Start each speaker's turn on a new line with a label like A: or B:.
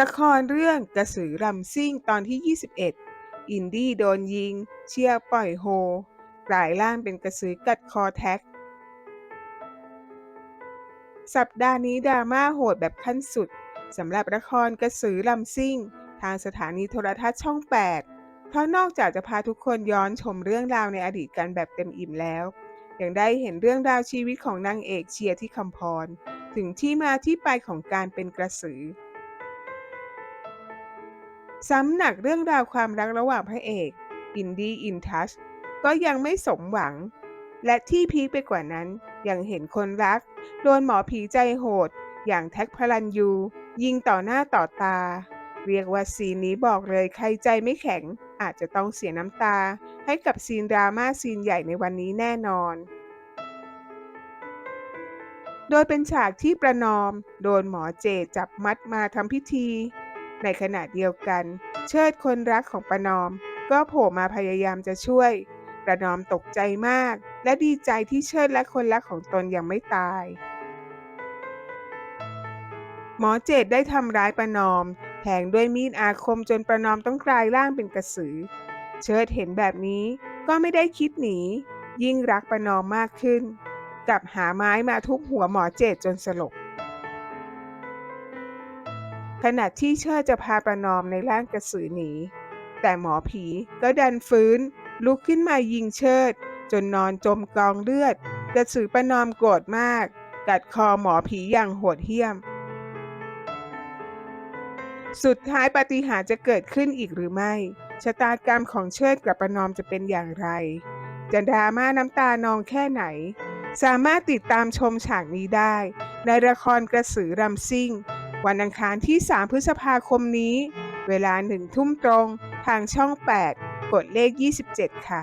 A: ละครเรื่องกระสือรำซิ่งตอนที่ 21 อินดี้โดนยิง เชียร์ปล่อยโฮกลายร่างเป็นกระสือกัดคอแท็ก สัปดาห์นี้ดราม่าโหดแบบขั้นสุดสำหรับละครกระสือลำซิ่ง ทางสถานีโทรทัศน์ช่อง 8 เพราะนอกจากจะพาทุกคนย้อนชมเรื่องราวในอดีตกันแบบเต็มอิ่มแล้ว ยังได้เห็นเรื่องราวชีวิตของนางเอกเชียร์ที่คำพร ถึงที่มาที่ไปของการเป็นกระสือ ซ้ำหนักเรื่องราวความรักระหว่างพระเอกอินดี้อินทัชก็ยังไม่สมหวัง และที่พีคไปกว่านั้นยังเห็นคนรัก โดนหมอผีใจโหด อย่างแท็กพลันยู ยิงต่อหน้าต่อตา เรียกว่าซีนนี้บอกเลยใครใจไม่แข็ง อาจจะต้องเสียน้ำตา ให้กับซีนดราม่าซีนใหญ่ในวันนี้แน่นอน โดยเป็นฉากที่ประนอม โดนหมอเจจับมัดมาทำพิธี ในขณะเดียวกัน เชิดคนรักของประนอม ก็โผล่มาพยายามจะช่วย ประนอมตกใจมาก และดีใจที่เชิดและคนรักของตนยังไม่ตาย หมอเจดได้ทำร้ายประนอมแทงด้วยมีดอาคมจนประนอมต้องกลายร่างเป็นกระสือ เชิดเห็นแบบนี้ก็ไม่ได้คิดหนี ยิ่งรักประนอมมากขึ้น กับหาไม้มาทุบหัวหมอเจดจนสลบ ขณะที่เชิดจะพาประนอมในร่างกระสือหนี แต่หมอผีก็ดันฟื้น ลุกขึ้นมายิงเชิด จนนอนจมกองเลือด กระสือประนอมโกรธมาก กัดคอหมอผีอย่างโหดเหี้ยม สุดท้ายปาฏิหาริย์จะเกิดขึ้นอีกหรือไม่ ชะตากรรมของเชิดกับประนอมจะเป็นอย่างไร จะดราม่าน้ำตานองแค่ไหน สามารถติดตามชมฉากนี้ได้ ในละครกระสือรำซิ่ง วันอังคารที่ 3 พฤษภาคมนี้ เวลาหนึ่งทุ่มตรง ทางช่อง 8 กดเลข 27 ค่ะ